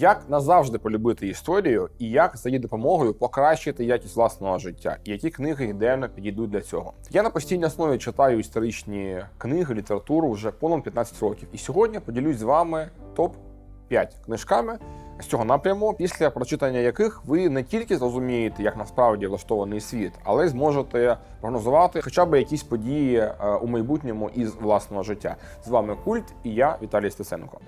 Як назавжди полюбити історію і як за її допомогою покращити якість власного життя, і які книги ідеально підійдуть для цього. Я на постійній основі читаю історичні книги, літературу вже понад 15 років. І сьогодні поділюсь з вами топ 5 книжками з цього напряму, після прочитання яких ви не тільки зрозумієте, як насправді влаштований світ, але й зможете прогнозувати хоча б якісь події е, у майбутньому із власного життя. З вами культ і я Віталій Стеценко.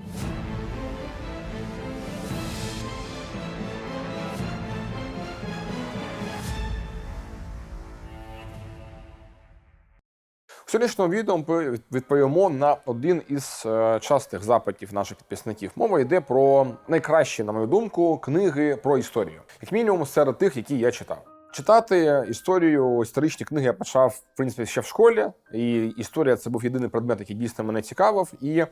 У сьогоднішньому відео ми відповімо на один із е, частих запитів наших підписників. Мова йде про найкращі, на мою думку, книги про історію, як мінімум серед тих, які я читав. Читати історію, історичні книги я почав в принципі ще в школі, і історія це був єдиний предмет, який дійсно мене цікавив. І е,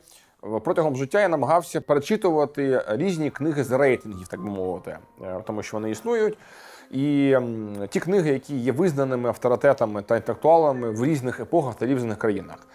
протягом життя я намагався перечитувати різні книги з рейтингів, так би мовити, е, тому що вони існують. І ті книги, які є визнаними авторитетами та інтелектуалами в різних епохах та різних країнах.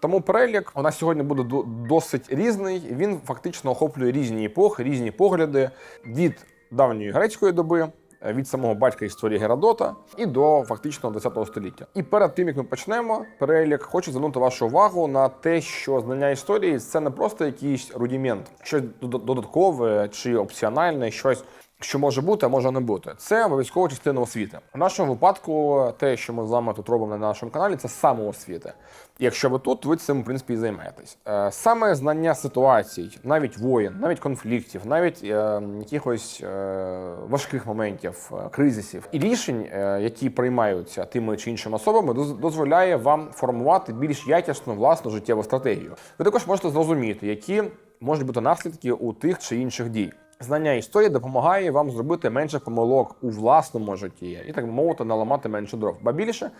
Тому перелік у нас сьогодні буде до- досить різний. Він фактично охоплює різні епохи, різні погляди від давньої грецької доби. е, Від самого батька історії Геродота і до фактично 20 століття. І перед тим як ми почнемо перелік, хочу звернути вашу увагу на те, що знання історії це не просто якийсь рудімент, щось дод- додаткове чи опціональне, щось що може бути, а може не бути. Це обов'язкова частина освіти. В нашому випадку, те, що ми з вами тут робимо на нашому каналі, це самоосвіта. Якщо ви тут, ви цим в принципі і займаєтесь. Е, Саме знання ситуацій, навіть воєн, навіть конфліктів, навіть е, якихось е, важких моментів, кризисів і рішень, які приймаються тими чи іншими особами, доз- дозволяє вам формувати більш якісну власну життєву стратегію. Ви також можете зрозуміти, які можуть бути наслідки у тих чи інших дій. Знання історії допомагає вам зробити менше помилок у власному житті і так мовити, наламати менше дров. Ба більше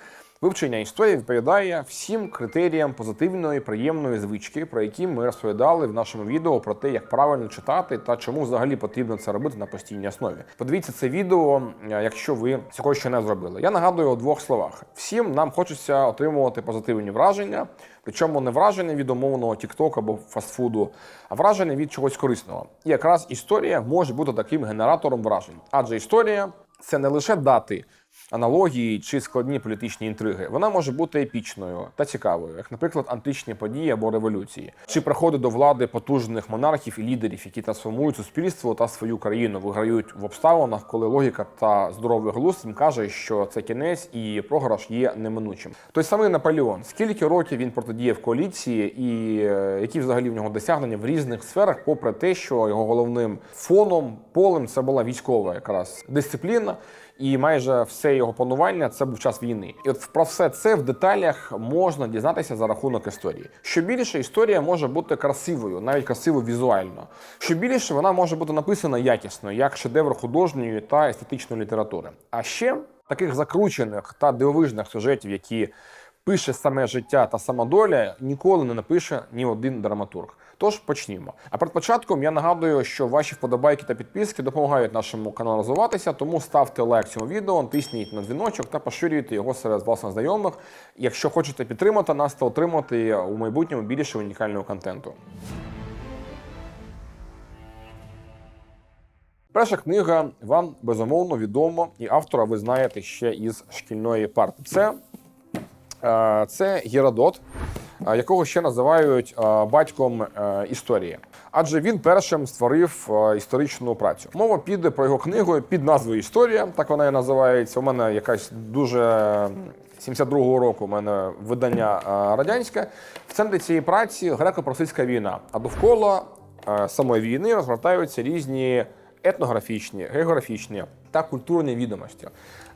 вивчення історії відповідає всім критеріям позитивної, приємної звички, про які ми розповідали в нашому відео про те, як правильно читати та чому взагалі потрібно це робити на постійній основі. Подивіться це відео, е, якщо ви цього ще не зробили. Я нагадую у двох словах: всім нам хочеться отримувати позитивні враження. Причому не враження від умовного TikTok або фастфуду, а враження від чогось корисного. І якраз історія може бути таким генератором вражень. Адже історія це не лише дати, аналогії чи складні політичні інтриги. Вона може бути епічною та цікавою, як, наприклад, античні події або революції, чи приходи до влади потужних монархів і лідерів, які трансформують суспільство та свою країну, виграють в обставинах, коли логіка та здоровий глузд їм каже, що це кінець і програш є неминучим. Той самий Наполеон, скільки років він протидіяв коаліції, і е, які взагалі в нього досягнення в різних сферах, попри те, що його головним фоном, полем це була військова якраз дисципліна. І майже все його панування це був час війни. І от про все це в деталях можна дізнатися за рахунок історії. Що більше історія може бути красивою, навіть красиво візуально. Що більше вона може бути написана якісно, як шедевр художньої та естетичної літератури. А ще таких закручених та дивовижних сюжетів, які пише саме життя та сама доля, ніколи не напише ні один драматург. Тож почнімо. А перед початком я нагадую, що ваші вподобайки та підписки допомагають нашому каналу розвиватися, тому ставте лайк цьому відео, тисніть на дзвіночок та поширюйте його серед власних знайомих, якщо хочете підтримати нас та отримати у майбутньому більше унікального контенту. Перша книга вам безумовно відома, і автора ви знаєте ще із шкільної парти. Це, е, це Геродот, якого ще називають е, батьком е, історії. Адже він першим створив е, історичну працю. Мова піде про його книгу під назвою Історія, так вона і називається. У мене якась дуже 72-го року у мене видання е, радянське. В центрі цієї праці греко-просицька війна. А довкола е, самої війни розгортаються різні етнографічні, географічні та культурні відомості.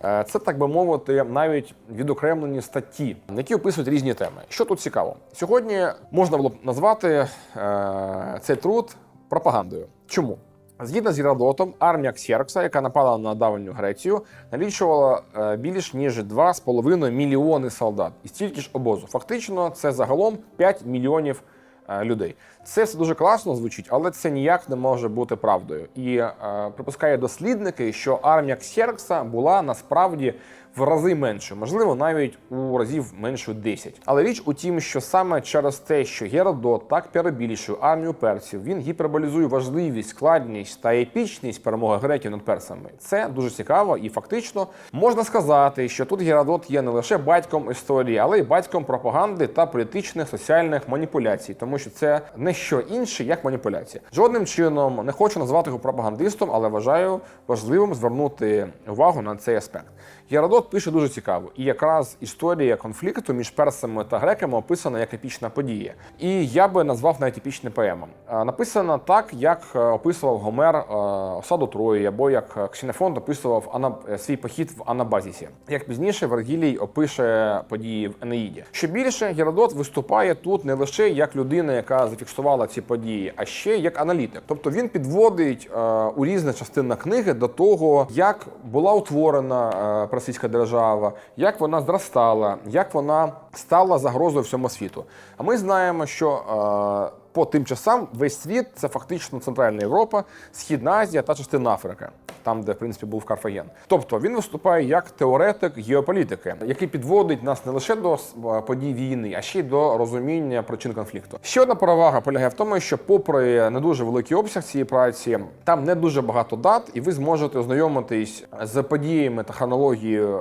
Е, Це, так би мовити, навіть відокремлені статті, які описують різні теми. Що тут цікаво? Сьогодні можна було б назвати е, цей труд пропагандою. Чому? Згідно з Геродотом, армія Ксеркса, яка напала на давню Грецію, налічувала е, більш ніж 2,5 мільйони солдат і стільки ж обозу. Фактично, це загалом 5 мільйонів людей. Це все дуже класно звучить, але це ніяк не може бути правдою. І е, припускає дослідники, що армія Ксеркса була насправді в рази меншою, можливо, навіть у разів меншою 10. Але річ у тім, що саме через те, що Геродот так перебільшує армію персів, він гіперболізує важливість, складність та епічність перемоги греків над персами. Це дуже цікаво, і фактично можна сказати, що тут Геродот є не лише батьком історії, але й батьком пропаганди та політичних соціальних маніпуляцій, тому що це не що інше, як маніпуляція. Жодним чином не хочу назвати його пропагандистом, але вважаю важливим звернути увагу на цей аспект. Геродот пише дуже цікаво, і якраз історія конфлікту між персами та греками описана як епічна подія. І я би назвав навіть епічне поема. Е, Написана так, як е, описував Гомер е, осаду Трої, або як Ксенофонт описував свій похід в Анабазісі. Як пізніше Вергілій опише події в Енеїді. Що більше, Геродот виступає тут не лише як людина, яка зафіксувала ці події, а ще як аналітик. Тобто він підводить у різних частинах книги до того, як була утворена персидська держава, як вона зростала, як вона стала загрозою всьому світу. А ми знаємо, що е, по тим часам весь світ це фактично Центральна Європа, Східна Азія та частина Африки, там, де в принципі був Карфаген. Тобто він виступає як теоретик геополітики, який підводить нас не лише до е, подій війни, а ще й до розуміння причин конфлікту. Ще одна перевага полягає в тому, що, попри не дуже великий обсяг цієї праці, там не дуже багато дат, і ви зможете ознайомитись з подіями та хронологією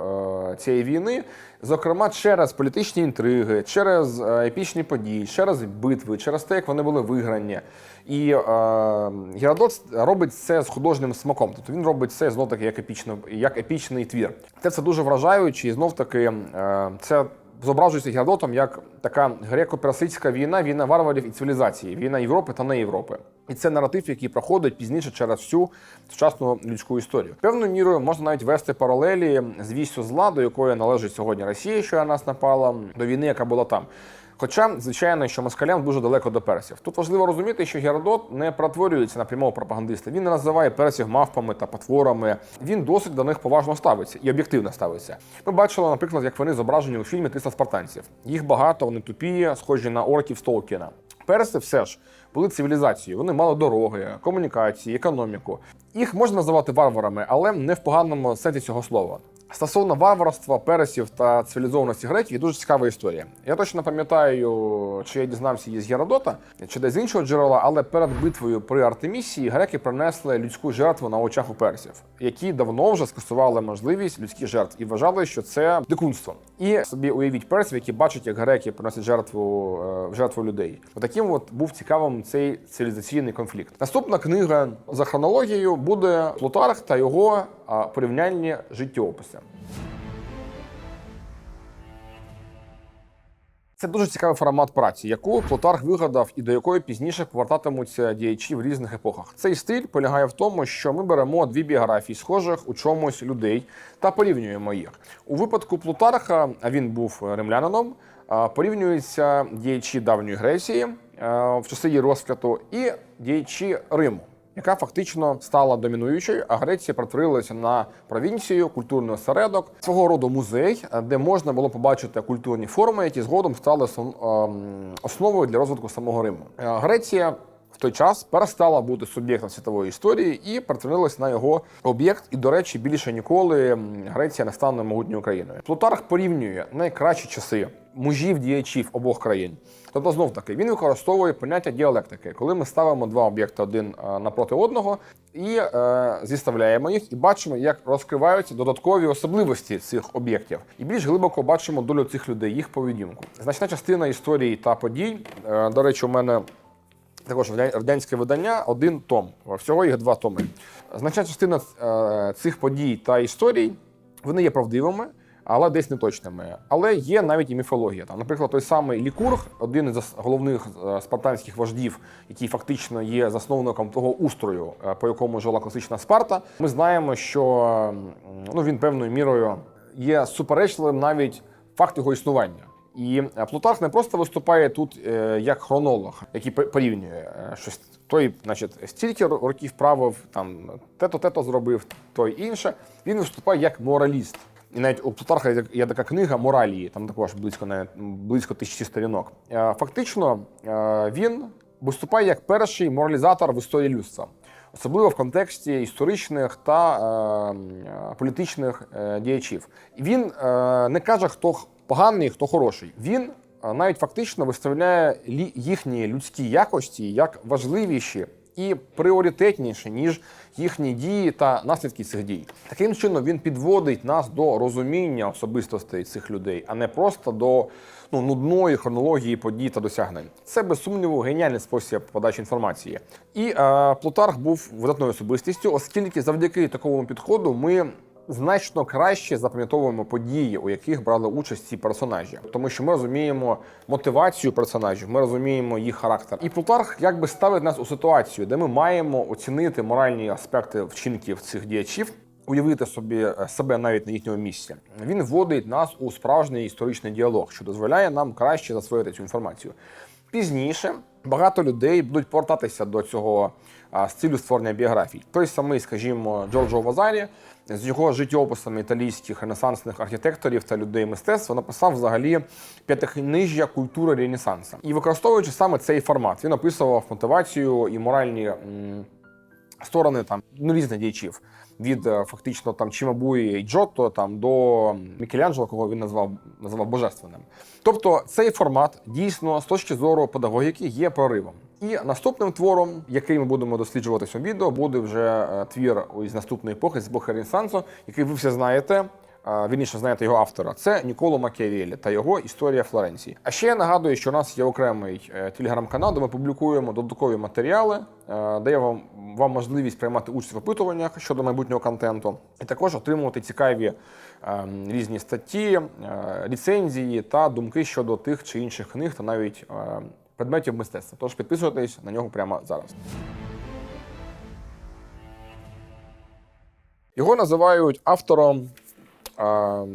е, цієї війни. Зокрема, через політичні інтриги, через е, епічні події, через битви, через те, як вони були виграні. І е, Геродот робить це з художнім смаком. Тобто він робить це знов таки як епічно, як епічний твір. Це все дуже вражаюче, і знов таки е, це зображується Геродотом як така греко-персидська війна, війна варварів і цивілізації, війна Європи та не Європи. І це наратив, який проходить пізніше через всю сучасну людську історію. Певною мірою можна навіть вести паралелі з вістю зла, до якої належить сьогодні Росія, що на нас напала, до війни, яка була там. Хоча, звичайно, що москалям дуже далеко до персів. Тут важливо розуміти, що Геродот не перетворюється на прямого пропагандиста. Він не називає персів мавпами та потворами. Він досить до них поважно ставиться і об'єктивно ставиться. Ми бачили, наприклад, як вони зображені у фільмі «300 спартанців. Їх багато, вони тупі, схожі на орків з Толкіна. Перси все ж були цивілізацією. Вони мали дороги, комунікації, економіку. Їх можна називати варварами, але не в поганому сенсі цього слова. Стосовно варварства, пересів та цивілізованості греків дуже цікава історія. Я точно пам'ятаю, чи я дізнався її з Геродота, чи десь з іншого джерела, але перед битвою при Артемісії греки принесли людську жертву на очах у персів, які давно вже скасували можливість людських жертв і вважали, що це дикунство. І собі уявіть персів, які бачать, як греки приносять жертву е, в жертву людей. Отаким от був цікавим цей цивілізаційний конфлікт. Наступна книга за хронологією буде Плутарх та його порівняльні життєописи. Це дуже цікавий формат праці, яку Плутарх вигадав і до якої пізніше повертатимуться діячі в різних епохах. Цей стиль полягає в тому, що ми беремо дві біографії схожих у чомусь людей та порівнюємо їх. У випадку Плутарха, а він був римлянином, порівнюються діячі давньої Греції в часи її розквіту і діячі Риму яка фактично стала домінуючою, а Греція перетворилася на провінцію, культурний осередок, свого роду музей, де можна було побачити культурні форми, які згодом стали ем, основою для розвитку самого Риму. Е, Греція той час перестала бути суб'єктом світової історії і перетворилась на його об'єкт. І, до речі, більше ніколи Греція не стане могутньою країною. Плутарх порівнює найкращі часи мужів діячів обох країн. Тобто, знов таки, він використовує поняття діалектики, коли ми ставимо два об'єкти один е, напроти одного і е, зіставляємо їх, і бачимо, як розкриваються додаткові особливості цих об'єктів, і більш глибоко бачимо долю цих людей, їх поведінку. Значна частина історії та подій. е, до речі, у мене також радя- радянське видання, один том. Всього їх два томи. Значна частина е, цих подій та історій вони є правдивими, але десь неточними. Але є навіть і міфологія. Там, наприклад, той самий Лікург, один із головних е, спартанських вождів, який фактично є засновником того устрою, е, по якому жила класична Спарта. Ми знаємо, що ну, він певною мірою є суперечливим навіть факт його існування. І е, Плутарх не просто виступає тут е, як хронолог, який порівнює е, щось. Той, значить, стільки років правив, там те-то, те-то зробив, той інше. Він виступає як мораліст. І навіть у Плутарха є така книга моралії, там також близько навіть, близько тисячі сторінок. Фактично, він виступає як перший моралізатор в історії людства. особливо в контексті історичних та е, е, політичних діячів. Він е, не каже, хто поганий, хто хороший. Він навіть фактично виставляє їхні людські якості як важливіші і пріоритетніші, ніж їхні дії та наслідки цих дій. Таким чином він підводить нас до розуміння особистостей цих людей, а не просто до ну, нудної хронології подій та досягнень. Це без сумніву геніальний спосіб подачі інформації. І е, Плутарх був видатною особистістю, оскільки завдяки такому підходу ми. Значно краще запам'ятовуємо події, у яких брали участь ці персонажі, тому що ми розуміємо мотивацію персонажів, ми розуміємо їх характер. І Плутарх якби ставить нас у ситуацію, де ми маємо оцінити моральні аспекти вчинків цих діячів, уявити собі е, себе навіть на їхньому місці. Він вводить нас у справжній історичний діалог, що дозволяє нам краще засвоїти цю інформацію. Пізніше багато людей будуть повертатися до цього стилю створення біографій. Той самий, скажімо, Джорджо Вазарі з його життєописами італійських ренесансних архітекторів та людей мистецтва написав взагалі п'ятикнижжя культури Ренесанса І використовуючи саме цей формат, він описував мотивацію і моральні. Сторони там ну різних діячів від е, фактично там Чимабуї і Джотто там до Мікеланджело, кого він назвав назвав божественним. Тобто цей формат дійсно з точки зору педагогіки є проривом. І наступним твором, який ми будемо досліджувати в цьому відео, буде вже е, твір із наступної епохи з епохи Ренесансу, який ви всі знаєте. Вірніше знаєте його автора. Це Ніколо Макіавеллі та його історія Флоренції. А ще я нагадую, що у нас є окремий е, телеграм-канал, де ми публікуємо додаткові матеріали, е, дає вам, вам можливість приймати участь в опитуваннях щодо майбутнього контенту, і також отримувати цікаві е, різні статті, ліцензії та думки щодо тих чи інших книг та навіть предметів мистецтва. Тож підписуйтесь на нього прямо зараз. Його називають автором. Е,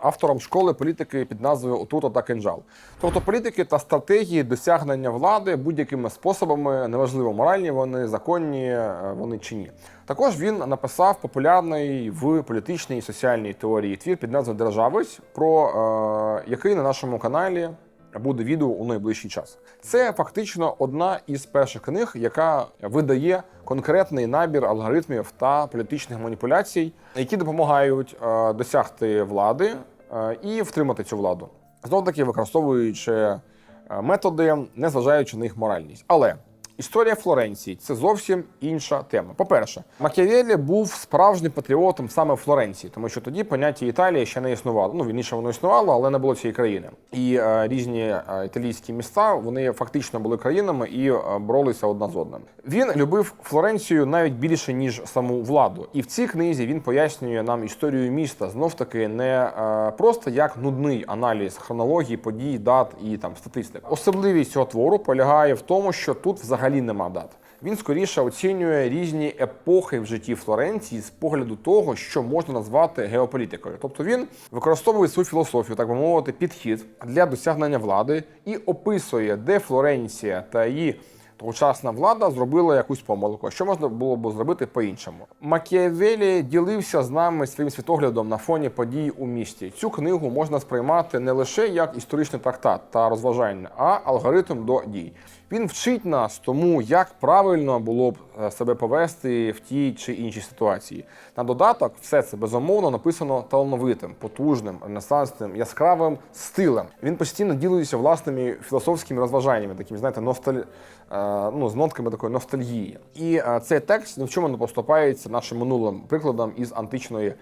Автором школи політики під назвою Отрута та кинжал. Тобто політики та стратегії досягнення влади будь-якими способами, неважливо, моральні вони, законні е, вони чи ні. Також він написав популярний в політичній і соціальній теорії твір під назвою Державець, про е, який на нашому каналі буде відео у найближчий час. Це фактично одна із перших книг, яка видає конкретний набір алгоритмів та політичних маніпуляцій, які допомагають е, досягти влади е, і втримати цю владу. Знов таки використовуючи е, методи, незважаючи на їх моральність. Але Історія Флоренції це зовсім інша тема. По-перше, Макіавеллі був справжнім патріотом саме Флоренції, тому що тоді поняття Італії ще не існувало. Ну вірніше воно існувало, але не було цієї країни. І е, різні е, італійські міста вони фактично були країнами і е, боролися одна з одним. Він любив Флоренцію навіть більше ніж саму владу. І в цій книзі він пояснює нам історію міста знов таки не е, просто як нудний аналіз хронології, подій, дат і там статистик. Особливість цього твору полягає в тому, що тут взагалі нема дат. Він скоріше оцінює різні епохи в житті Флоренції з погляду того, що можна назвати геополітикою. Тобто він використовує свою філософію, так би мовити, підхід для досягнення влади і описує, де Флоренція та її тогочасна влада зробила якусь помилку. Що можна було б зробити по-іншому? Макіавелі ділився з нами своїм світоглядом на фоні подій у місті. Цю книгу можна сприймати не лише як історичний трактат та розважальне, а алгоритм до дій. Він вчить нас тому, як правильно було б е, себе повести в тій чи іншій ситуації. На додаток, все це безумовно написано талановитим, потужним, ренесансним, яскравим стилем. Він постійно ділиться власними філософськими розважаннями, такими, знаєте, носталь... е, ну, з нотками такої ностальгії. І е, цей текст в чому не поступається нашим минулим прикладам із античної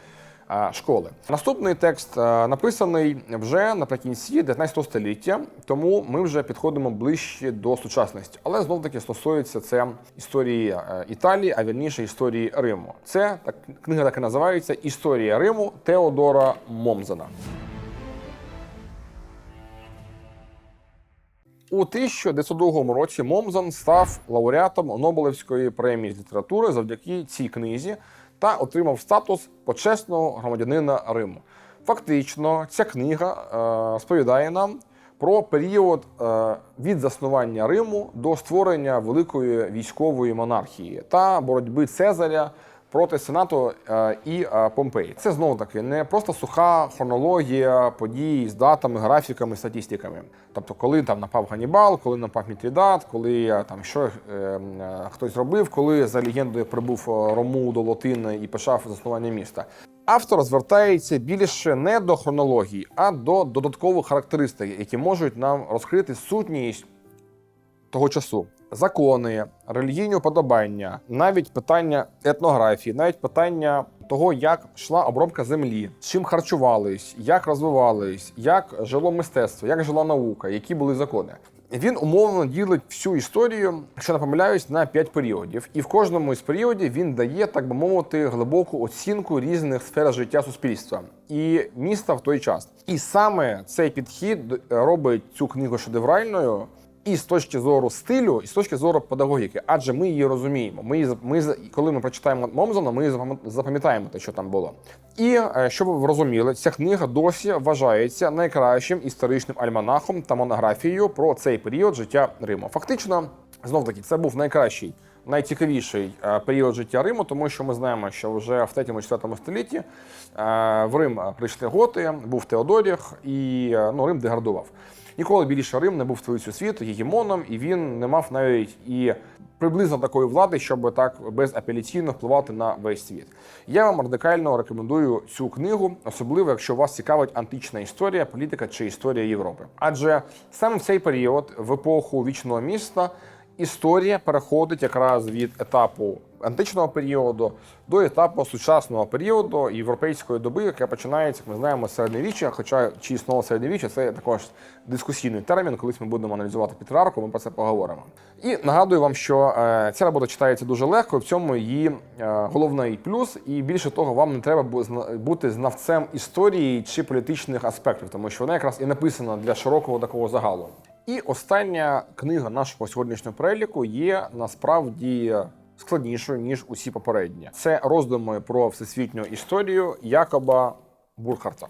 е, школи. Наступний текст написаний вже наприкінці 19 століття, тому ми вже підходимо ближче до сучасності. Але знов таки стосується це історії Італії, а вірніше історії Риму. Це так книга так і називається Історія Риму Теодора Момзена. У 1902 році Момзан став лауреатом Нобелевської премії з літератури завдяки цій книзі та отримав статус почесного громадянина Риму. Фактично, ця книга е, розповідає нам про період е, від заснування Риму до створення великої військової монархії та боротьби Цезаря проти Сенату е, і е, Помпеї. Це знову таки не просто суха хронологія подій з датами, графіками, статистиками. Тобто, коли там напав Ганібал, коли напав Мітрідат, коли е, там що хтось зробив, коли за легендою прибув Ромул до Лотини і почав заснування міста. Автор звертається більше не до хронології, а до додаткових характеристик, які можуть нам розкрити сутність того часу. Закони, релігійні уподобання, навіть питання етнографії, навіть питання того, як йшла обробка землі, чим харчувались, як розвивались, як жило мистецтво, як жила наука, які були закони. Він умовно ділить всю історію, якщо не помиляюсь, на п'ять періодів, і в кожному із періодів він дає, так би мовити, глибоку оцінку різних сфер життя суспільства і міста в той час. І саме цей підхід робить цю книгу шедевральною і з точки зору стилю, і з точки зору педагогіки, адже ми її розуміємо. Ми, ми коли ми прочитаємо Момзона, ми запам- запам'ятаємо те, що там було. І е, щоб ви розуміли, ця книга досі вважається найкращим історичним альманахом та монографією про цей період життя Риму. Фактично, знов таки, це був найкращий. Найцікавіший е, період життя Риму, тому що ми знаємо, що вже в 3-4 столітті е, в Рим прийшли готи, був Теодоріх, і ну, Рим деградував. Ніколи більше Рим не був столицею світ гегемоном, і він не мав навіть і приблизно такої влади, щоб так безапеляційно впливати на весь світ. Я вам радикально рекомендую цю книгу, особливо якщо вас цікавить антична історія, політика чи історія Європи. Адже саме в цей період, в епоху вічного міста, історія переходить якраз від етапу античного періоду до етапу сучасного періоду європейської доби, яка починається, як ми знаємо, з середньовіччя. Хоча чи існувало середньовіччя, це також дискусійний термін. Колись ми будемо аналізувати Петрарку, ми про це поговоримо. І нагадую вам, що е, ця робота читається дуже легко. В цьому її е, головний плюс. І більше того, вам не треба бути знавцем історії чи політичних аспектів, тому що вона якраз і написана для широкого такого загалу. І остання книга нашого сьогоднішнього переліку є насправді складнішою ніж усі попередні. Це роздуми про всесвітню історію Якоба Бурхарта.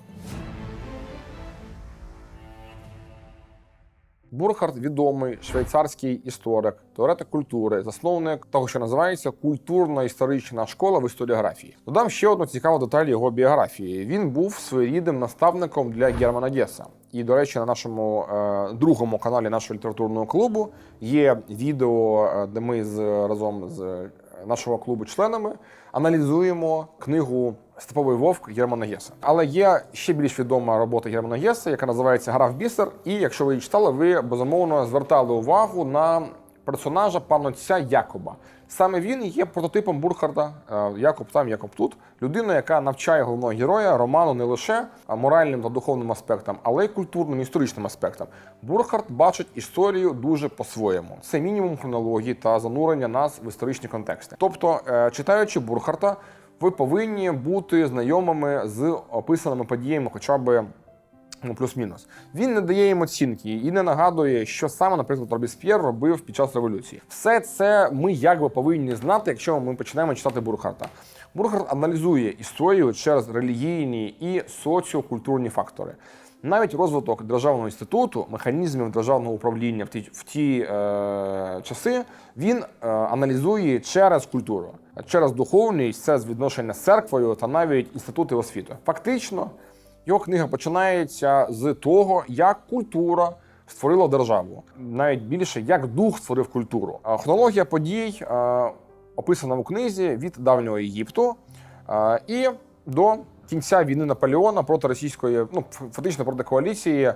Бурхард відомий швейцарський історик, теоретик культури, засновник того, що називається культурно-історична школа в історіографії. Додам ще одну цікаву деталь його біографії. Він був своєрідним наставником для Германа Геса. І, до речі, на нашому е, другому каналі нашого літературного клубу є відео, е, де ми з разом з е, нашого клубу членами аналізуємо книгу Степовий вовк Германа Геса. Але є ще більш відома робота Германа Геса, яка називається Гра в бісер. І якщо ви її читали, ви безумовно звертали увагу на персонажа панотця Якоба. Саме він є прототипом Бурхарда. Е, Якоб там, Якоб тут. Людина, яка навчає головного героя роману не лише моральним та духовним аспектам, але й культурним історичним аспектам. Бурхард бачить історію дуже по-своєму. Це мінімум хронології та занурення нас в історичні контексти. Тобто, е, читаючи Бурхарта, ви повинні бути знайомими з описаними подіями, хоча б ну, плюс-мінус. Він не дає їм оцінки і не нагадує, що саме, наприклад, Робісп'єр робив під час революції. Все це ми якби повинні знати, якщо ми починаємо читати Бурхарта. Бурхарт аналізує історію через релігійні і соціокультурні фактори. Навіть розвиток державного інституту, механізмів державного управління в ті, в ті е, часи він е, аналізує через культуру, через духовність, це відношення з церквою та навіть інститути освіти. Фактично, його книга починається з того, як культура створила державу, навіть більше як дух створив культуру. Хронологія подій е, описана у книзі від давнього Єгипту е, і до кінця війни Наполеона проти російської, ну фактично проти коаліції е,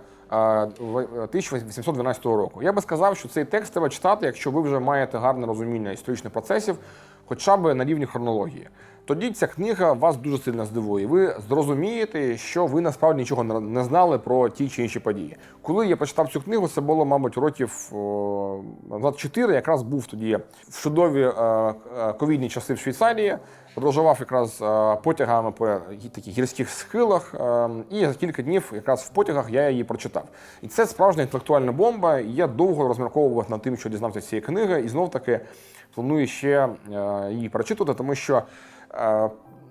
в- 1812 року. Я би сказав, що цей текст треба читати, якщо ви вже маєте гарне розуміння історичних процесів, хоча б на рівні хронології. Тоді ця книга вас дуже сильно здивує. Ви зрозумієте, що ви насправді нічого не- знали про ті чи інші події. Коли я почитав цю книгу, це було, мабуть, років о, 24, якраз був тоді в чудові е, е, ковідні часи в Швейцарії. Подорожував якраз е, потягами по таких гірських схилах, і за кілька днів якраз в потягах я її прочитав. І це справжня інтелектуальна бомба. Я довго розмірковував над тим, що дізнався цієї книги, і знов таки планую ще її прочитати, тому що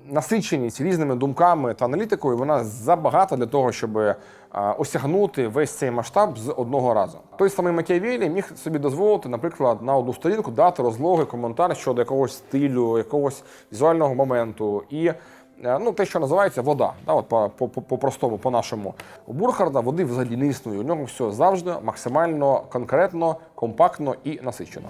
насиченість різними думками та аналітикою вона забагата для того, щоб е, осягнути весь цей масштаб з одного разу. Той самий Макіавелі міг собі дозволити, наприклад, на одну сторінку дати розлогий коментар щодо якогось стилю, якогось візуального моменту і. е, Ну, те, що називається вода, да, от по, по, по- по-простому, по-нашому. У Бурхарда води взагалі не існує. У нього все завжди максимально конкретно, компактно і насичено.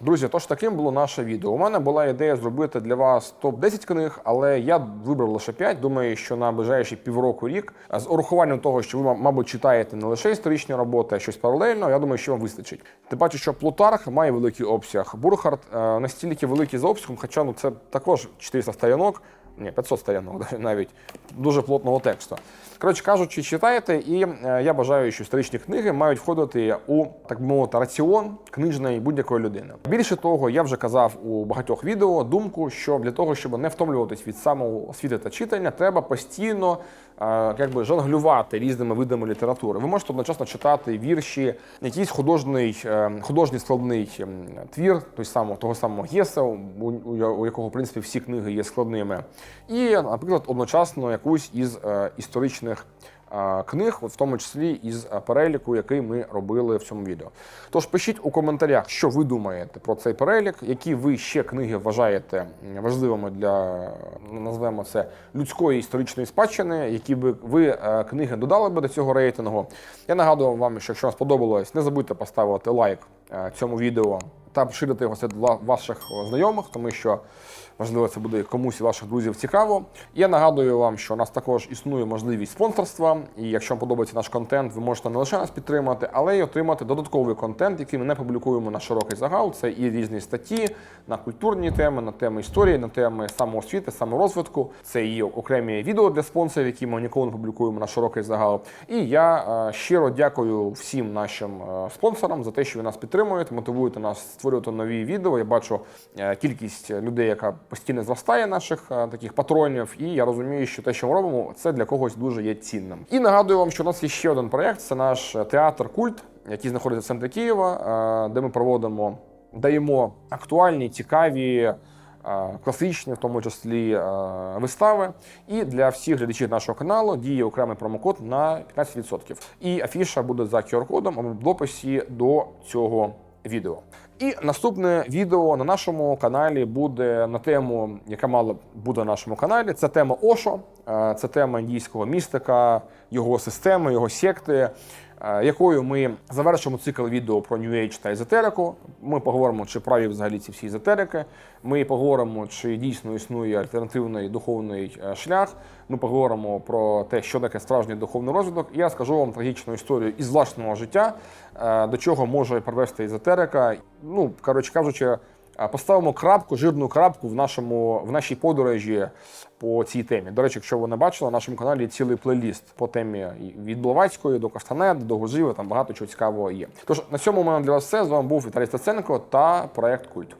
Друзі, тож таким було наше відео. У мене була ідея зробити для вас топ-10 книг, але я вибрав лише 5. Думаю, що на ближайші півроку рік з урахуванням того, що ви, мабуть, читаєте не лише історичні роботи, а щось паралельно, я думаю, що вам вистачить. Тим паче, що Плутарх має великий обсяг. Бурхард е, настільки великий за обсягом, хоча ну це також 400 сторінок. Ні, 500 сторінок навіть дуже плотного тексту. Коротше кажучи, читайте, і е, я бажаю, що історичні книги мають входити у так би мовити раціон книжної будь-якої людини. Більше того, я вже казав у багатьох відео думку, що для того, щоб не втомлюватись від самого освіти та читання, треба постійно е, якби жонглювати різними видами літератури. Ви можете одночасно читати вірші, якийсь художній, е, художній складний твір, той самого того самого Гєса, у, якого в принципі всі книги є складними, і, наприклад, одночасно якусь із історичних е, книг, в тому числі із переліку, який ми робили в цьому відео. Тож пишіть у коментарях, що ви думаєте про цей перелік, які ви ще книги вважаєте важливими для назвемо це людської історичної спадщини, які би ви е, книги додали би до цього рейтингу. Я нагадую вам, що якщо вам сподобалось, не забудьте поставити лайк е, цьому відео та поширити його серед ваших знайомих, тому що можливо це буде комусь ваших друзів цікаво. Я нагадую вам, що у нас також існує можливість спонсорства, і якщо вам подобається наш контент, ви можете не лише нас підтримати, але й отримати додатковий контент, який ми не публікуємо на широкий загал. Це і різні статті на культурні теми, на теми історії, на теми самоосвіти, саморозвитку. Це і окремі відео для спонсорів, які ми ніколи не публікуємо на широкий загал. І я е, щиро дякую всім нашим е, спонсорам за те, що ви нас підтримуєте, мотивуєте нас створювати нові відео. Я бачу е, кількість людей, яка постійно зростає, наших е, таких патронів. І я розумію, що те, що ми робимо, це для когось дуже є цінним. І нагадую вам, що у нас є ще один проєкт: це наш е, театр Культ, який знаходиться в центрі Києва, е, де ми проводимо, даємо актуальні, цікаві. Класичні, в тому числі вистави, і для всіх глядачів нашого каналу діє окремий промокод на 15%. І афіша буде за QR-кодом або в дописі до цього відео. І наступне відео на нашому каналі буде на тему, яка мала буде на нашому каналі. Це тема Ошо, е, це тема індійського містика, його системи, його секти, якою ми завершимо цикл відео про New Age та езотерику. Ми поговоримо, чи праві взагалі ці всі езотерики. Ми поговоримо, чи дійсно існує альтернативний духовний е, шлях. Ми поговоримо про те, що таке справжній духовний розвиток. Я скажу вам трагічну історію із власного життя, е, до чого може привести езотерика. Ну, коротше кажучи, е, поставимо крапку, жирну крапку в нашому в нашій подорожі по цій темі. До речі, якщо ви не бачили, на нашому каналі цілий плейліст по темі від Бловацької до Кастанеди, до Гужива, там багато чого цікавого є. Тож на цьому у мене для вас все. З вами був Віталій Стаценко та проект Культ.